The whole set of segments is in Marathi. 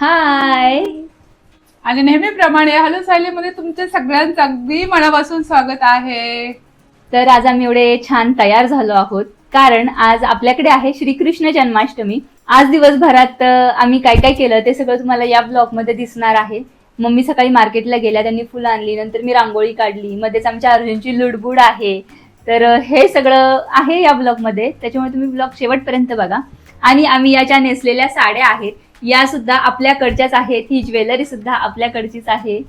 हाय. आणि नेहमीप्रमाणे हॅलो सायलीमध्ये तुमचे सगळ्यांचं अगदी मनापासून स्वागत आहे. तर आज आम्ही एवढे छान तयार झालो आहोत. कारण आज आपल्याकडे आहे श्रीकृष्ण जन्माष्टमी. आज दिवसभरात अं, आम्ही काय काय केलं ते सगळं तुम्हाला या ब्लॉगमध्ये दिसणार आहे. मम्मी सकाळी मार्केटला गेल्या त्यांनी फुलं आणली नंतर मी रांगोळी काढली मध्येच आमच्या अर्जुनची लुडबुड आहे. तर अं, हे सगळं आहे या ब्लॉगमध्ये त्याच्यामुळे तुम्ही ब्लॉग शेवटपर्यंत बघा. आणि आम्ही या ज्या नेसलेल्या साड्या आहेत. या सुद्धा आपल्याकडच्याच आहेत. ही ज्वेलरी सुद्धा आपल्याकडचीच आहे.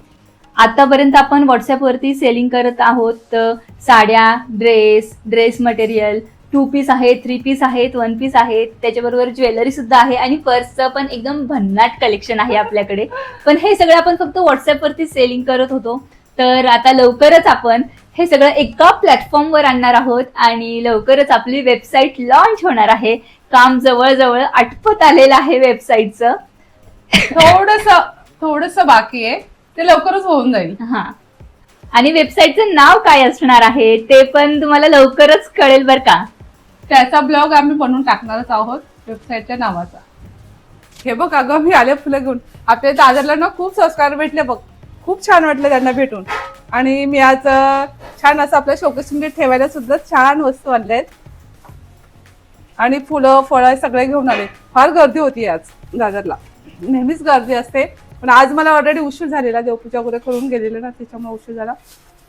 आतापर्यंत आपण व्हॉट्सअपवरती सेलिंग करत आहोत साड्या dress dress material two piece आहेत थ्री पीस आहेत वन पीस आहेत. त्याच्याबरोबर ज्वेलरी सुद्धा आहे आणि पर्सचं पण एकदम भन्नाट कलेक्शन आहे आपल्याकडे. पण हे सगळं आपण फक्त व्हॉट्सअपवरती सेलिंग करत होतो. तर आता लवकरच आपण हे सगळं एका प्लॅटफॉर्मवर आणणार आहोत आणि लवकरच आपली वेबसाईट लॉन्च होणार आहे. काम जवळजवळ आटपत आलेलं आहे वेबसाईटचं थोडस थोडस बाकी आहे. ते लवकरच होऊन जाईल. हा. आणि वेबसाईटचं नाव काय असणार आहे? ते पण तुम्हाला लवकरच कळेल बर का. त्याचा ब्लॉग आम्ही बनवून टाकणारच आहोत वेबसाईटच्या नावाचा. हे बघ अगं मी आले फुलं घेऊन. आपल्या दादरला ना खूप संस्कार भेटले बघ. खूप छान वाटलं त्यांना भेटून. आणि मी आज अं, छान असं आपल्या शोकेशमध्ये ठेवायला सुद्धा छान वस्तू आणल्या आहेत आणि फुलं फळं सगळे घेऊन आले. फार गर्दी होती आज दादरला नेहमीच गर्दी असते. पण आज मला ऑलरेडी उशीर झालेला. देवपूजा वगैरे करून गेलेले ना त्याच्यामुळे उशीर झाला.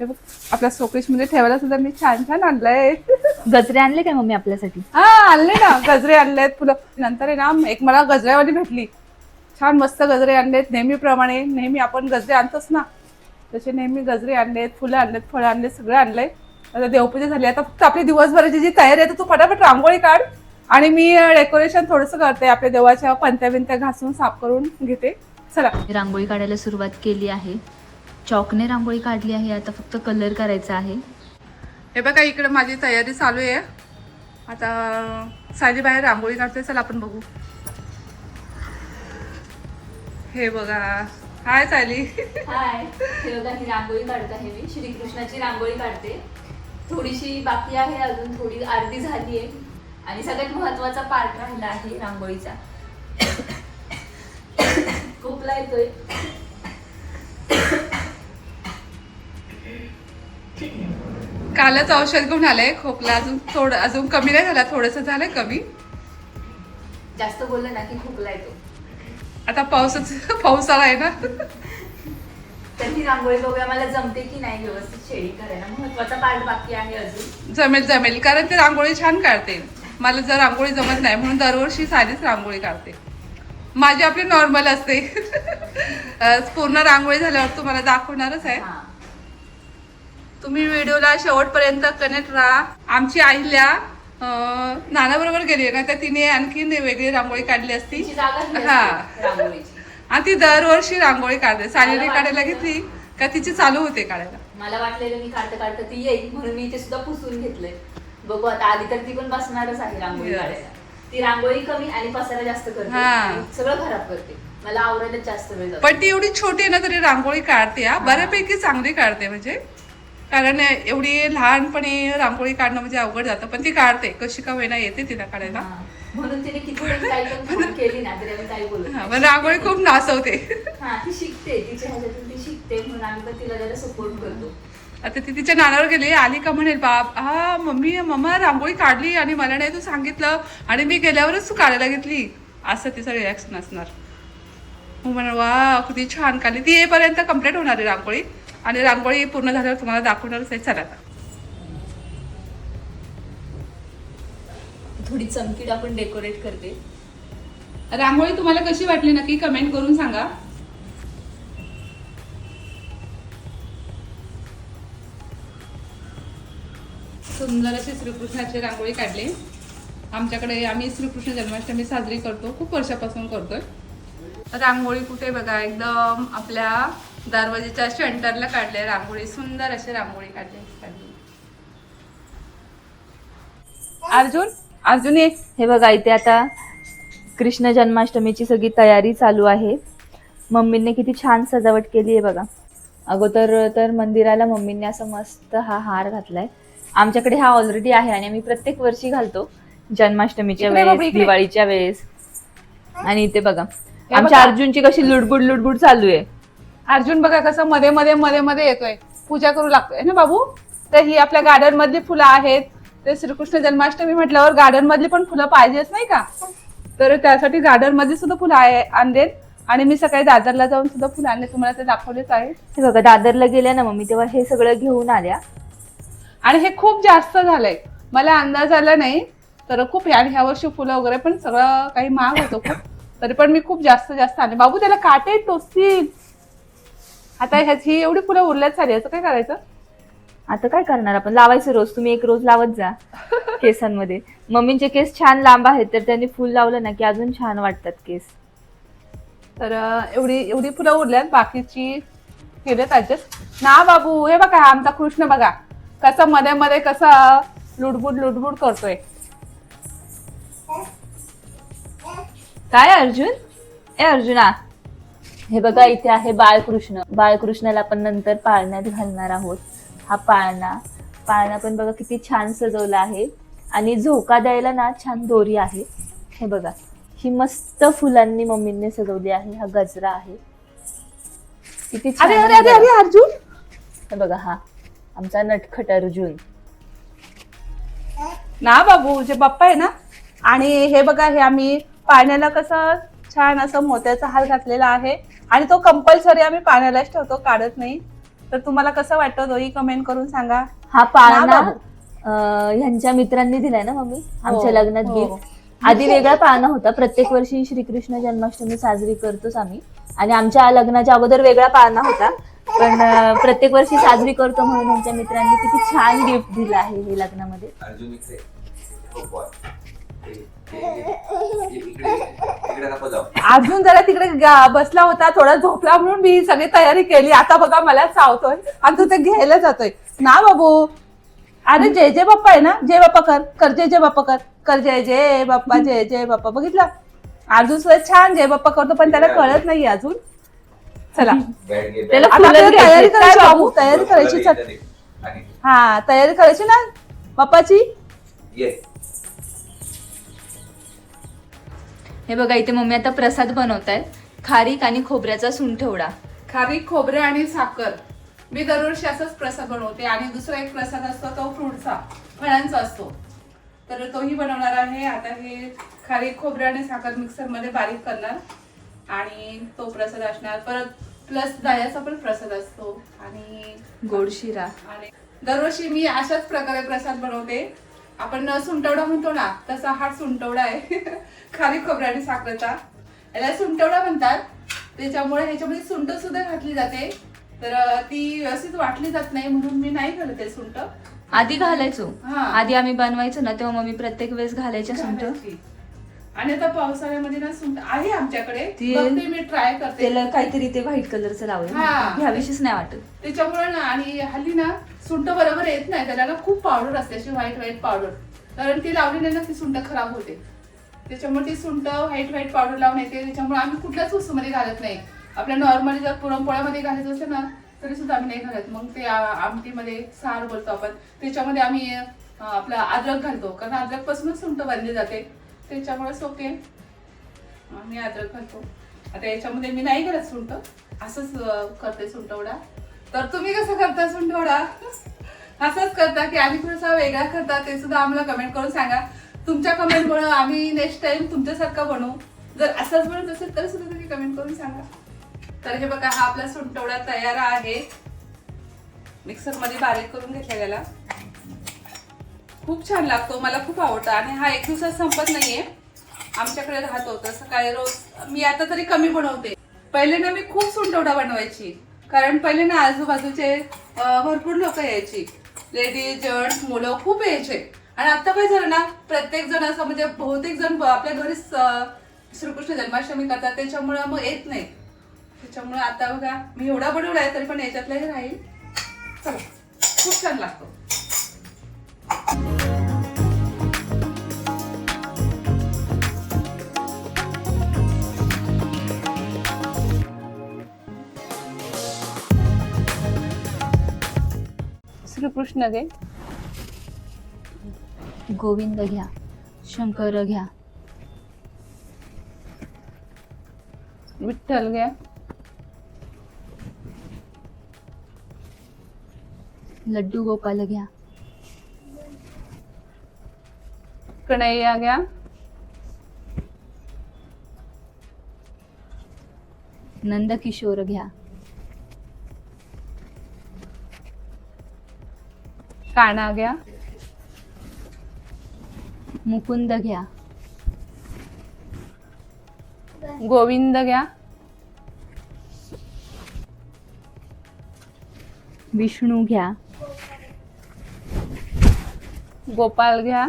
हे बघ आपल्या शोकेशमध्ये ठेवायला सुद्धा मी छान छान आणलंय. गजरे आणले काय मम्मी आपल्यासाठी? हा आणले ना. गजरे आणलेत फुलं. नंतर आहे ना एक मला गजऱ्यावाली भेटली. छान मस्त गजरे आणलेत. नेहमीप्रमाणे नेहमी आपण गजरे आणतोच ना. तसे नेहमी गजरे आणलेत फुलं आणलेत फळं आणलेत सगळं आणलंय. आता देवपूजा झाली. आता फक्त आपली दिवसभराची जी तयारी आहे तर तू फटाफट रांगोळी काढ. आणि मी डेकोरेशन थोडंसं करते. आपल्या देवाच्या पंत्या बिंत्या घासून साफ करून घेते. चला. रांगोळी काढायला सुरुवात केली आहे. चॉकने रांगोळी काढली आहे. आता फक्त कलर करायचा आहे. हे बघा इकडे माझी तयारी चालू आहे. आता सायली बाहेर रांगोळी काढते. चला आपण बघू. हे बघा. हाय सायली. हाय हे बघा ही रांगोळी काढत आहे मी. श्रीकृष्णाची रांगोळी काढते. थोडीशी बाकी आहे. अजून थोडी अर्धी झाली आहे. आणि सगळ्यात महत्त्वाचा पार्ट राहिला आहे रांगोळीचा. खूपला येतोय कालच औषध घेऊन आलंय खोकला अजून थोडं अजून कमी नाही झाला थोडंसं झालंय कमी. जास्त बोललं ना की खोकला येतो आता पावसाच पाऊस आलाय ना. तर ही रांगोळी बघूया मला जमते की नाही व्यवस्थित शेडिंग करायला. महत्त्वाचा पार्ट बाकी आहे अजून. जमेल जमेल कारण ते रांगोळी छान काढते. मला जर रांगोळी जमत नाही म्हणून दरवर्षी साधीच रांगोळी काढते. माझी आपली नॉर्मल असते. पूर्ण रांगोळी झाल्यावर तुम्हाला दाखवणारच आहे. तुम्ही व्हिडिओला शेवटपर्यंत कनेक्ट राहा. आमची आहिल्या अं, नानाबरोबर गेली ना तर तिने आणखीन वेगळी रांगोळी काढली असती. ही. आणि ती दरवर्षी रांगोळी काढते. सालीने मला काढायला घेतली का तिची चालू होते काढायला. मला वाटलेलं मी काढता काढता ती येईल म्हणून मी ते सुद्धा पुसून घेतलंय. बघू आता आधी तर ती पण बसणारच आहे रांगोळी Yes. काढायला. ती रांगोळी कमी आणि पसारा जास्त करते. हा. आणि सगळं खराब करते. मला आवरायला जास्त वेळ जातो. पण ती एवढी छोटी आहे ना तरी रांगोळी काढते हा. बऱ्यापैकी चांगली काढते म्हणजे. कारण एवढी लहानपणी रांगोळी काढणं म्हणजे अवघड जातं पण ती काढते. कशी का होईना येते तिला काढायला. हा. म्हणून तिने किती पण काही पण फोन केली ना तरी आम्ही काही बोलत हा, नाही. पण रांगोळी खूप नाचवते हा ती शिकते. तिच्या ह्याच्यातून ती शिकते म्हणून आम्ही पण तिला जरा सपोर्ट करतो. आता ती तिच्या नानावर गेली. आली का म्हणेल बाप हा मम्मी मम्मा रांगोळी काढली आणि मला नाही तू सांगितलं आणि मी गेल्यावरच तू काढायला घेतली. असं तिचं रिॲक्शन असणार. मग म्हणा वा किती छान. काढली ती येईपर्यंत कंप्लीट होणार आहे रांगोळी. आणि रांगोळी पूर्ण झाल्यावर तुम्हाला दाखवणारच आहे. चला. थोडी चमकी टाकून डेकोरेट करते. रांगोळी तुम्हाला कशी वाटली नक्की कमेंट करून सांगा. सुंदर अशी श्रीकृष्णाची रांगोळी काढली. आमच्याकडे आम्ही श्रीकृष्ण जन्माष्टमी साजरी करतो खूप वर्षापासून करतोय. रांगोळी कुठे बघा एकदम आपल्या दरवाजेच्या सेंटरला काढले रांगोळी सुंदर अशी रांगोळी काढली. अर्जुन अर्जुन ये. हे बघा इथे आता कृष्ण जन्माष्टमीची सगळी तयारी चालू आहे. मम्मीने किती छान सजावट केली आहे बघा. अगोदर तर मंदिराला मम्मीने असं मस्त हा हार घातलाय. आमच्याकडे हा ऑलरेडी आहे आणि आम्ही प्रत्येक वर्षी घालतो. जन्माष्टमीच्या इकडे बाबा, वेळेस इकडे. दिवाळीच्या वेळेस. आणि इथे बघा. आमच्या बघा. अर्जुनची कशी लुडबुड लुडबुड चालू आहे. अर्जुन बघा कसं मध्ये मध्ये मध्ये मध्ये येतोय. पूजा करू लागतोय. ना बाबू? तर ही आपल्या गार्डन मधली फुलं आहेत. ते श्रीकृष्ण जन्माष्टमी म्हटल्यावर गार्डन मधली पण फुलं पाहिजेच नाही का? तर त्यासाठी गार्डनमध्ये सुद्धा फुलं आहे आणलेत. आणि मी सकाळी दादरला जाऊन सुद्धा फुलं आणले. तुम्हाला ते दाखवलेच आहे. हे बघा दादरला गेल्या ना मम्मी तेव्हा हे सगळं घेऊन आल्या. आणि हे खूप जास्त झालंय. मला अंदाज आला नाही तर खूप आणि ह्या वर्षी फुलं वगैरे पण सगळं काही महाग होतं खूप. तरी पण मी खूप जास्त जास्त आणले. बाबू त्याला काटे टोचतील. आता ह्याची ही एवढी फुलं उरल्यात झाली याचं काय करायचं? आता काय करणार आपण? लावायचं रोज. तुम्ही एक रोज लावत जा केसांमध्ये. मम्मींचे केस छान लांब आहेत तर त्यांनी फुल लावलं ना की अजून छान वाटतात केस. तर एवढी एवढी फुलं उरल्यात बाकीची केलेत ऍडजस्ट ना बाबू हे बघा आमचा कृष्ण बघा. कसा मध्ये मध्ये कसा लुडबुड लुडबुड करतोय. काय अर्जुन? ए अर्जुना. हे बघा इथे आहे बाळकृष्ण. बाळकृष्णाला आपण नंतर पाळण्यात घालणार आहोत. हा पाळणा. पाळणा पण बघा किती छान सजवला आहे. आणि झोका द्यायला ना छान दोरी आहे. हे बघा ही मस्त फुलांनी मम्मीने सजवली आहे. हा गजरा आहे. किती छान अरे अरे. अरे अर्जुन! हे बघा हा. आमचा नटखट अर्जुन. ना बाबू जे बाप्पा आहे ना? आणि हे बघा हे आम्ही पाण्याला कसं छान असं मोत्याचा हार घातलेला आहे आणि तो कंपल्सरी आम्ही पाण्यालाच ठेवतो काढत नाही. तर तुम्हाला कसं वाटतं? दोही कमेंट करून सांगा. हा पाळणा ना बाबू. अं, ह्यांच्या मित्रांनी दिलाय ना मम्मी? आमच्या हो, लग्नात हो. गिफ्ट आधी वेगळा पाळणा होता. प्रत्येक वर्षी श्रीकृष्ण जन्माष्टमी साजरी करतोच आम्ही. आणि आमच्या लग्नाच्या अगोदर वेगळा पाळणा होता. पण प्रत्येक वर्षी साजरी करतो म्हणून ह्यांच्या मित्रांनी किती छान गिफ्ट दिलं आहे हे लग्नामध्ये. हो अजून जरा तिकडे बसला होता थोडा झोपला म्हणून मी सगळी तयारी केली. आता बघा मला चावतोय आणि तू ते घ्यायला जातोय. ना बाबू. अरे जय जय बाप्पा आहे ना जय बाप्पा कर कर जय जय बाप्पा कर कर जय जय बाप्पा जय जय बाप्पा. बघितलं? अर्जुन सुद्धा छान जय बाप्पा करतो पण त्याला कळत नाही अजून. चला. बॅट घे त्याला बॅट. आता फुलं आपल्याला तयारी घ्यायची. करायची काय बाबू तयारी करायची चल हा तयारी करायची ना? बाप्पाची ये हे बघा इथे मम्मी आता प्रसाद बनवत आहे खारीक आणि खोबऱ्याचा सुंठवडा खारी खोबरे आणि साखर. मी दरवर्षी असंच प्रसाद बनवते. आणि दुसरा एक प्रसाद असतो तो फ्रूटचा. फळांचा असतो. तर तोही बनवणार आहे. आता हे खारी खोबरे आणि साखर मिक्सरमध्ये बारीक करणार. आणि तो प्रसाद असणार. परत प्लस दह्याचा पण प्रसाद असतो आणि गोड शिरा आणि दरवर्षी मी अशाच प्रकारे प्रसाद बनवते. आपण सुंटवडा म्हणतो ना तसा हा सुंटवडा आहे. खारी खोबऱ्या आणि साखरेचा. याला सुंटवडा म्हणतात. त्याच्यामुळे ह्याच्यामध्ये सुंट सुद्धा घातली जाते. तर ती व्यवस्थित वाटली जात नाही म्हणून मी नाही घालत ते सुंट. आधी घालायचो. आधी आम्ही बनवायचो ना तेव्हा मम्मी प्रत्येक वेळेस घालायच्या घालायची. आणि आता पावसाळ्यामध्ये ना सुंट आहे आमच्याकडे. ती- बघते मी ट्राय करते. त्याला काहीतरी ते व्हाईट कलरचं लावलं हा. ह्याविषयीच नाही वाटत. त्याच्यामुळे ना आणि हल्ली ना सुंट बरोबर येत नाही. त्याला ना खूप पावडर असते अशी व्हाईट व्हाईट पावडर कारण ती लावली नाही ना ती सुंट खराब होते. त्याच्यामुळे ती सुंट व्हाईट व्हाईट पावडर लावून येते. त्याच्यामुळे आम्ही कुठल्याच वस्तूमध्ये घालत नाही. आपल्या नॉर्मली जर पुरणपोळ्यामध्ये घालायचं असेल ना तरी सुद्धा आम्ही नाही घालत. मग ते आ- आमटीमध्ये सार बोलतो आपण. त्याच्यामध्ये आम्ही अं, आपलं अद्रक घालतो. कारण अद्रक पासूनच सुंट बनली जाते. त्याच्यामुळे सोके मी अद्रक घालतो. आता याच्यामध्ये मी नाही करत सुंट असंच करते सुंटवडा तर तुम्ही कसं करता सुंटवडा असंच करता की आम्ही थोडासा वेगळा करता ते सुद्धा आम्हाला कमेंट करून सांगा. तुमच्या कमेंटमुळे आम्ही नेक्स्ट टाइम तुमच्यासारखा बनवू जर असंच बनत असेल तर सुद्धा तुम्ही कमेंट करून सांगा. तर हे बघा हा आपला सुंटवडा तयार आहे. मिक्सरमध्ये बारीक करून घेतला गेला खूप छान लागतो मला खूप आवडतो आणि हा एक दिवसात संपत नाहीये. आमच्याकडे राहतो तसं सकाळी रोज मी आता तरी कमी बनवते. पहिले ना मी खूप सुंटवडा बनवायची कारण पहिले ना आजूबाजूचे भरपूर लोक यायची. लेडीज जेंट्स मुलं खूप यायचे. आणि आता काय झालं ना प्रत्येक जण असं म्हणजे बहुतेक जण आपल्या घरीच श्रीकृष्ण जन्माष्टमी करतात त्याच्यामुळं मग येत नाही. त्याच्यामुळे आता बघा मी एवढा बनवलाय तरी पण याच्यातलाही राहील. चला खूप छान लागतो. श्रीकृष्ण गे. गोविंद घ्या शंकर घ्या. विठ्ठल घ्या लड्डू गोपाल घ्या. कन्हैया घ्या. नंद किशोर घ्या. काना घ्या मुकुंद घ्या गोविंद घ्या विष्णू घ्या गोपाल घ्या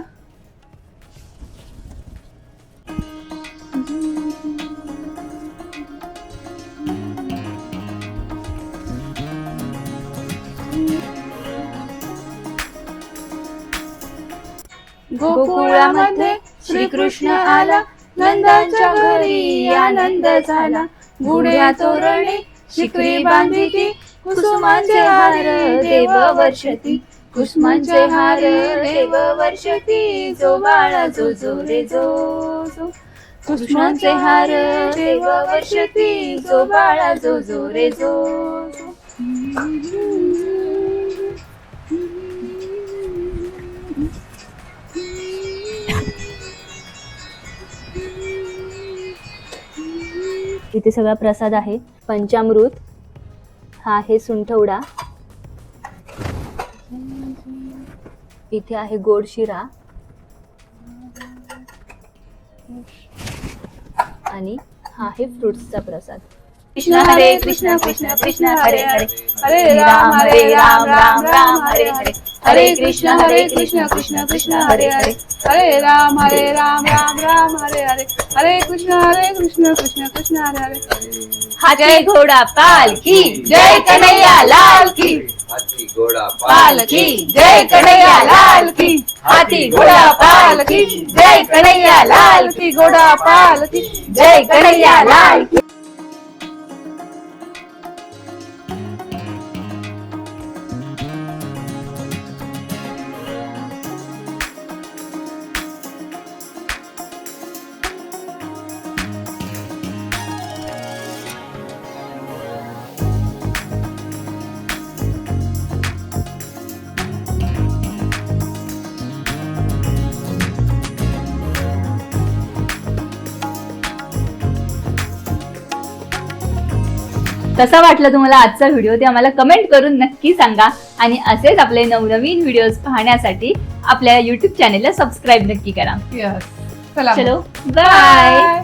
गोकुळामध्ये श्रीकृष्ण आला नंदाच्या घरी आनंद झाला. गुड्या तोरणे शिकरी बांधिती कुसुमांचे हार देव वर्षती. कुसुमांचे हार देव वर्षती जो बाळा जो जो रे जो जो कुसुमांचे हार देव वर्षती जो बाळा जो जो रे जो जो इथे सगळा प्रसाद आहे. पंचामृत हा आहे सुंठवडा. इथे आहे गोड शिरा. आणि हा आहे फ्रुट्सचा प्रसाद. कृष्ण हरे कृष्ण कृष्ण कृष्ण हरे हरे. हरे राम हरे राम राम राम हरे हरे. हरे कृष्ण हरे कृष्ण कृष्ण कृष्ण हरे हरे. हरे राम हरे राम राम राम हरे हरे. हरे कृष्ण हरे कृष्ण कृष्ण कृष्ण हरे हरे. हा जय घोडा पालखी जय कन्हैया लाल की. हाथी घोडा पालखी जय कन्हैया लाल की. हाथी घोडा पालखी जय कन्हैया लाल की. घोडा पालखी जय कन्हैया लाल की. कसा वाटला तुम्हाला आजचा व्हिडिओ ते आम्हाला कमेंट करून नक्की सांगा. आणि असेच आपले नवनवीन व्हिडिओज पाहण्यासाठी आपल्या युट्यूब चॅनेलला सबस्क्राईब नक्की करा. चलो बाय